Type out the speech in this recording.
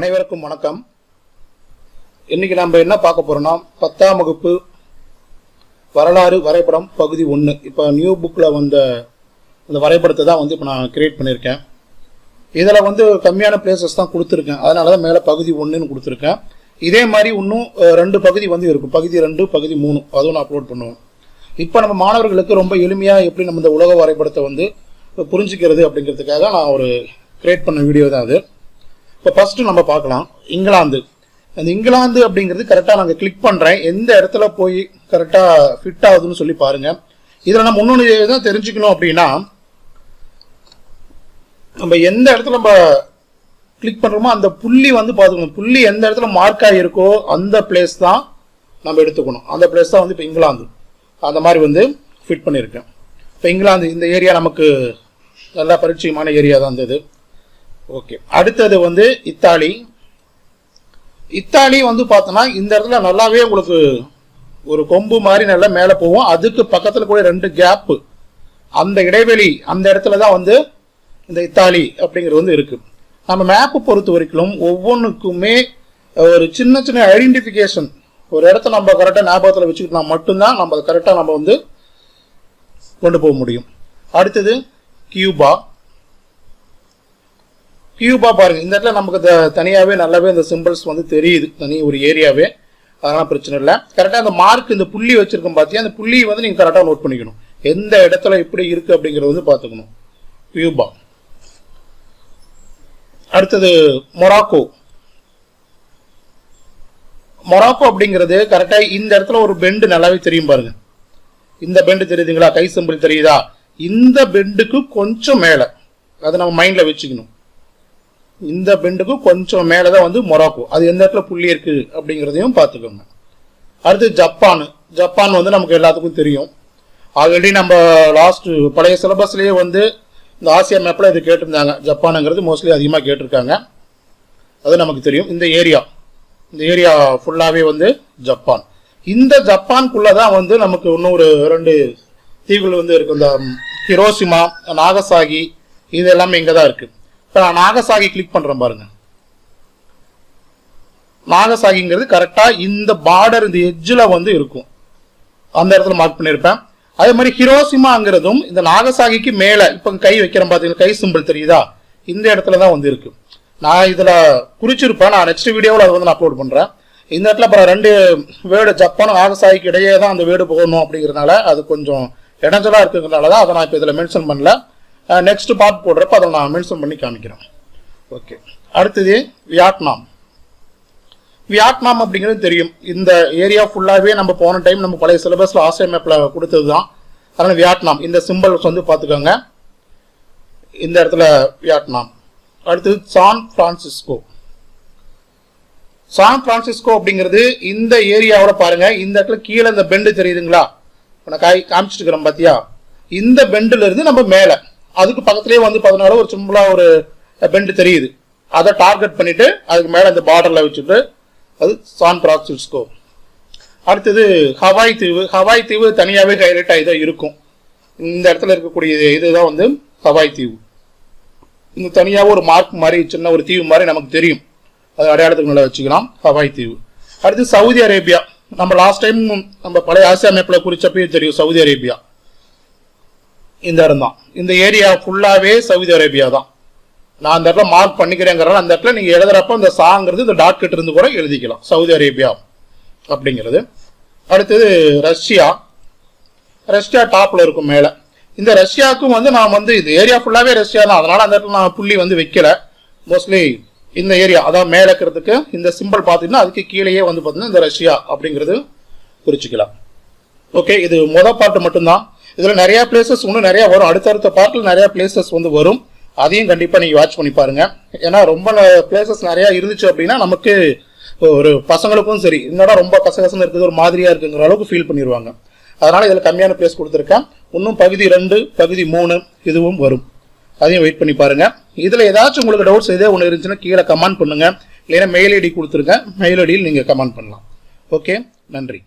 அனைவருக்கும் வணக்கம். இன்னைக்கு நம்ம என்ன பார்க்க போறோம்னா பத்தாம் வகுப்பு வரலாறு வரைபடம் பகுதி ஒன்று இப்போ நியூ புக்கில் வந்த இந்த வரைபடத்தை தான் வந்து இப்போ நான் கிரியேட் பண்ணியிருக்கேன். இதில் வந்து கம்மியான பிளேசஸ் தான் கொடுத்துருக்கேன். அதனால தான் மேலே பகுதி ஒன்றுன்னு கொடுத்துருக்கேன். இதே மாதிரி இன்னும் ரெண்டு பகுதி வந்து இருக்கும். பகுதி ரெண்டு பகுதி மூணு. அதுவும் நான் அப்லோட் பண்ணுவேன். இப்போ நம்ம மாணவர்களுக்கு ரொம்ப எளிமையாக எப்படி நம்ம இந்த உலக வரைபடத்தை வந்து புரிஞ்சுக்கிறது அப்படிங்கிறதுக்காக நான் ஒரு கிரியேட் பண்ண வீடியோ தான் அது. இப்போ ஃபர்ஸ்ட் நம்ம பார்க்கலாம் இங்கிலாந்து. அந்த இங்கிலாந்து அப்படிங்கிறது கரெக்டாக நாங்கள் கிளிக் பண்ணுறேன் எந்த இடத்துல போய் கரெக்டாக ஃபிட் ஆகுதுன்னு சொல்லி பாருங்கள் இதில் நம்ம இன்னொன்று தான் தெரிஞ்சுக்கணும் அப்படின்னா நம்ம எந்த இடத்துல நம்ம கிளிக் பண்ணுறோமோ அந்த புள்ளி வந்து பார்த்துக்கணும். புள்ளி எந்த இடத்துல மார்க் ஆகிருக்கோ அந்த பிளேஸ் தான் நம்ம எடுத்துக்கணும். அந்த பிளேஸ் தான் வந்து இப்போ இங்கிலாந்து. அந்த மாதிரி வந்து ஃபிட் பண்ணியிருக்கேன். இப்போ இங்கிலாந்து இந்த ஏரியா நமக்கு நல்லா பரிச்சயமான ஏரியா தான் இருந்தது ஓகே. அடுத்தது வந்து இத்தாலி. இத்தாலி வந்து பார்த்தோன்னா இந்த இடத்துல நல்லாவே உங்களுக்கு ஒரு கொம்பு மாதிரி நல்லா மேலே போகும். அதுக்கு பக்கத்தில் கூட ரெண்டு கேப்பு அந்த இடைவெளி அந்த இடத்துல தான் வந்து இந்த இத்தாலி அப்படிங்கிறது வந்து இருக்கு. நம்ம மேப்பு பொறுத்த வரைக்கும் ஒவ்வொன்றுக்குமே ஒரு சின்ன சின்ன ஐடென்டிஃபிகேஷன் ஒரு இடத்த நம்ம கரெக்டாக ஞாபகத்தில் வச்சுக்கிட்டா மட்டும்தான் நம்ம அதை கரெக்டாக நம்ம வந்து கொண்டு போக முடியும். அடுத்தது கியூபா. கியூபா பாருங்க. இந்த இடத்துல நமக்கு த- தனியாவே நல்லாவே இந்த சிம்பிள்ஸ் வந்து தெரியுது. தனி ஒரு ஏரியாவே அதெல்லாம் பிரச்சனை இல்லை. கரெக்டாக அந்த மார்க் இந்த புள்ளி வச்சிருக்கோம் பார்த்தியா அந்த புள்ளி வந்து நீங்கள் கரெக்டாக நோட் பண்ணிக்கணும். எந்த இடத்துல எப்படி இருக்கு அப்படிங்கறது வந்து பார்த்துக்கணும் கியூபா அடுத்தது மொராக்கோ மொராக்கோ அப்படிங்கிறது கரெக்டாக இந்த இடத்துல ஒரு பெண்டு நல்லாவே தெரியும் பாருங்க. இந்த பெண்டு தெரியுதுங்களா? கை சிம்பிள் தெரியுதா? இந்த பெண்டுக்கு கொஞ்சம் மேலே. அதை நம்ம மைண்டில் வச்சுக்கணும். இந்த பெண்டுக்கும் கொஞ்சம் மேலே தான் வந்து மொராக்கோ. அது எந்த இடத்துல புள்ளி இருக்கு அப்படிங்கிறதையும் பார்த்துக்கோங்க. அடுத்து ஜப்பான். ஜப்பான் வந்து நமக்கு எல்லாத்துக்கும் தெரியும். ஆல்ரெடி நம்ம லாஸ்ட் பழைய சிலபஸ்லேயே வந்து இந்த ஆசியா மேப்பில் இது கேட்டிருந்தாங்க. ஜப்பானுங்கிறது மோஸ்ட்லி அதிகமாக கேட்டிருக்காங்க. அது நமக்கு தெரியும். இந்த ஏரியா இந்த ஏரியா ஃபுல்லாகவே வந்து ஜப்பான். இந்த ஜப்பான்குள்ளே தான் வந்து நமக்கு இன்னும் ஒரு ரெண்டு தீவுகள் வந்து இருக்கு. இந்த ஹிரோசிமா நாகசாகி இது எல்லாமே இங்கே தான் இருக்குது இப்போ நான் நாகசாகி கிளிக் பண்ணுறேன் பாருங்க. நாகசாகிங்கிறது கரெக்டாக இந்த பார்டர் இந்த எஜ்ஜில் வந்து இருக்கும். அந்த இடத்துல மார்க் பண்ணியிருப்பேன். அதே மாதிரி ஹிரோசிமாங்கிறதும் இந்த நாகசாகிக்கு மேலே இப்போ கை வைக்கிறேன் பார்த்தீங்கன்னா கை சிம்பிள் தெரியுதா? இந்த இடத்துல தான் வந்து இருக்கு. நான் இதில் குறிச்சிருப்பேன். நான் நெக்ஸ்ட் வீடியோவில் அதை வந்து நான் அப்லோட் பண்ணுறேன் இந்த இடத்துல அப்புறம் ரெண்டு வேர்டு ஜப்பானும் நாகசாகிக்கு இடையே தான் அந்த வேர்டு போகணும் அப்படிங்கிறதுனால அது கொஞ்சம் இடைஞ்சலாக இருக்குங்கிறனால தான் அதை நான் இப்போ இதில் மென்ஷன் பண்ணல. நெக்ஸ்ட் பார்ட் போடுறப்ப அதை நான் மென்ஷன் பண்ணி காமிக்கிறேன். ஓகே அடுத்தது வியட்நாம். வியட்நாம் அப்படிங்கிறது தெரியும். இந்த ஏரியா ஃபுல்லாகவே நம்ம போன டைம் நம்ம பழைய சிலபஸில் ஆசிய மேப்பில் கொடுத்தது தான் அதனால் வியட்நாம். இந்த சிம்பிள்ஸ் வந்து பார்த்துக்கோங்க. இந்த இடத்துல வியட்நாம். அடுத்தது சான் பிரான்சிஸ்கோ. சான் பிரான்சிஸ்கோ அப்படிங்கிறது இந்த ஏரியாவோட பாருங்க. இந்த இடத்துல கீழே இந்த பெண்டு தெரியுதுங்களா? நான் காய் காமிச்சிட்டு இருக்கிறேன் பாத்தியா? இந்த பெண்டுல இருந்து நம்ம மேலே. அதுக்கு பக்கத்துலேயே வந்து பார்த்தனால ஒரு சிம்பிளா ஒரு பெண்டு தெரியுது. அதை டார்கெட் பண்ணிட்டு அதுக்கு மேலே அந்த பார்டரில் வச்சுட்டு அது சான் பிரான்சிஸ்கோ அடுத்தது ஹவாய் தீவு. ஹவாய் தீவு தனியாகவே ஹைலைட் ஆகி தான் இருக்கும். இந்த இடத்துல இருக்கக்கூடிய இதுதான் வந்து ஹவாய் தீவு. இந்த தனியாக ஒரு மார்க் மாதிரி சின்ன ஒரு தீவு மாதிரி நமக்கு தெரியும். அது அடையாளத்துக்கு நல்லா வச்சுக்கலாம். ஹவாய் தீவு. அடுத்து சவுதி அரேபியா நம்ம லாஸ்ட் டைம் நம்ம பழைய ஆசியா மேப்பில் குறிச்சப்பயே தெரியும் சவுதி அரேபியா இந்த இடம் தான். இந்த ஏரியா ஃபுல்லாகவே சவுதி அரேபியா தான். நான் அந்த இடத்துல மார்க் பண்ணிக்கிறேங்கிறனால அந்த இடத்துல நீங்கள் எழுதுறப்ப இந்த சாங்கிறது இந்த டாட் கிட்ட இருந்து கூட எழுதிக்கலாம். சவுதி அரேபியா அப்படிங்கிறது. அடுத்தது ரஷ்யா. ரஷ்யா டாப்பில் இருக்கும் மேலே. இந்த ரஷ்யாவுக்கும் வந்து நான் வந்து இது ஏரியா ஃபுல்லாகவே ரஷ்யா தான். அதனால் அந்த இடத்துல நான் புள்ளி வந்து வைக்கல. மோஸ்ட்லி இந்த ஏரியா அதான் மேலே இருக்கிறதுக்கு இந்த சிம்பிள் பார்த்தீங்கன்னா அதுக்கு கீழேயே வந்து பார்த்தீங்கன்னா இந்த ரஷ்யா அப்படிங்கிறது குறிச்சிக்கலாம். ஓகே இது மொதல் பாட்டு மட்டும்தான். இதில் நிறைய பிளேசஸ் இன்னும் நிறைய வரும். அடுத்தடுத்த பார்ட்டில் நிறைய பிளேசஸ் வந்து வரும். அதையும் கண்டிப்பாக நீங்கள் வாட்ச் பண்ணி பாருங்க. ஏன்னா ரொம்ப பிளேசஸ் நிறைய இருந்துச்சு அப்படின்னா நமக்கு ஒரு பசங்களுக்கும் சரி என்னடா ரொம்ப கசகசன்னு இருக்குது ஒரு மாதிரியா இருக்குங்கிற அளவுக்கு ஃபீல் பண்ணிடுவாங்க அதனால இதில் கம்மியான பிளேஸ் கொடுத்துருக்கேன். இன்னும் பகுதி ரெண்டு பகுதி மூணு இதுவும் வரும். அதையும் வெயிட் பண்ணி பாருங்க. இதில் ஏதாச்சும் உங்களுக்கு டவுட்ஸ் இதே ஒன்று இருந்துச்சுன்னா கீழே கமெண்ட் பண்ணுங்க. இல்லைன்னா மெயில் ஐடி கொடுத்துருங்க மெயில் ஐடியில் நீங்கள் கமெண்ட் பண்ணலாம். ஓகே நன்றி.